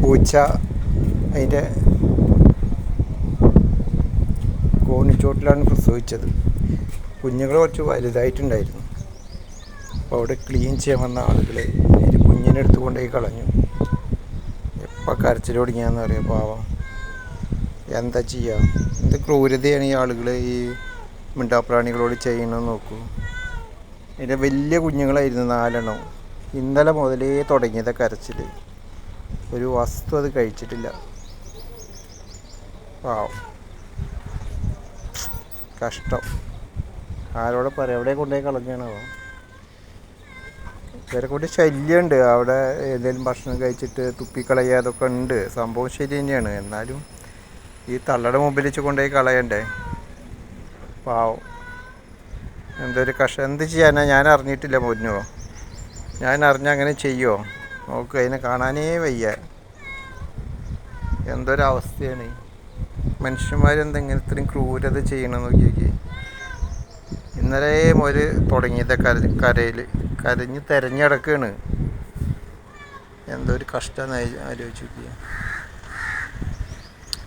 പൂച്ച അതിന്റെ കോണിച്ചോട്ടിലാണ് പ്രസവിച്ചത്. കുഞ്ഞുങ്ങൾ കുറച്ച് വലുതായിട്ടുണ്ടായിരുന്നു. അപ്പോൾ അവിടെ ക്ലീൻ ചെയ്യാൻ വന്ന ആളുകൾ അതിന്റെ കുഞ്ഞിനെ എടുത്തുകൊണ്ടേ കളഞ്ഞു. എപ്പോൾ കരച്ചിൽ പറയാം പാവം. എന്താ ചെയ്യുക എന്ത് ക്രൂരതയാണ് ഈ ആളുകൾ ഈ മിണ്ടാപ്രാണികളോട് ചെയ്യണമെന്ന് നോക്കൂ. ഇതിന്റെ വലിയ കുഞ്ഞുങ്ങളായിരുന്നു നാലെണ്ണം. ഇന്നലെ മുതലേ തുടങ്ങിയത് കരച്ചിൽ ഒരു വസ്തു അത് കഴിച്ചിട്ടില്ല. ആ കഷ്ടം. ആരോടെ പറയാം? എവിടെ കൊണ്ടുപോയി കളഞ്ഞാണോ ഇവരെ കൊണ്ട് ശല്യമുണ്ട്. അവിടെ ഏതെങ്കിലും ഭക്ഷണം കഴിച്ചിട്ട് തുപ്പിക്കളയുക അതൊക്കെ ഉണ്ട്. സംഭവം ശരി തന്നെയാണ്. എന്നാലും ഈ തള്ളയുടെ മുമ്പിൽ വെച്ച് കൊണ്ടുപോയി കളയണ്ടേ? പാവം എന്തൊരു കഷ എന്ത് ചെയ്യാനാ? ഞാൻ അറിഞ്ഞിട്ടില്ല പൊന്നോ ഞാൻ അറിഞ്ഞ അങ്ങനെ ചെയ്യുമോ നോക്ക് അതിനെ കാണാനേ വയ്യ. എന്തൊരവസ്ഥയാണ്? മനുഷ്യന്മാരെന്തെങ്കിലും ഇത്രയും ക്രൂരത ചെയ്യണം നോക്കിയേക്ക് ഇന്നലെ ഒരു തുടങ്ങിയത് കര കരയിൽ കരഞ്ഞ് തിരഞ്ഞടക്കാണ്. എന്തോ ഒരു കഷ്ടം ആലോചിക്കുക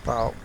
പാവം.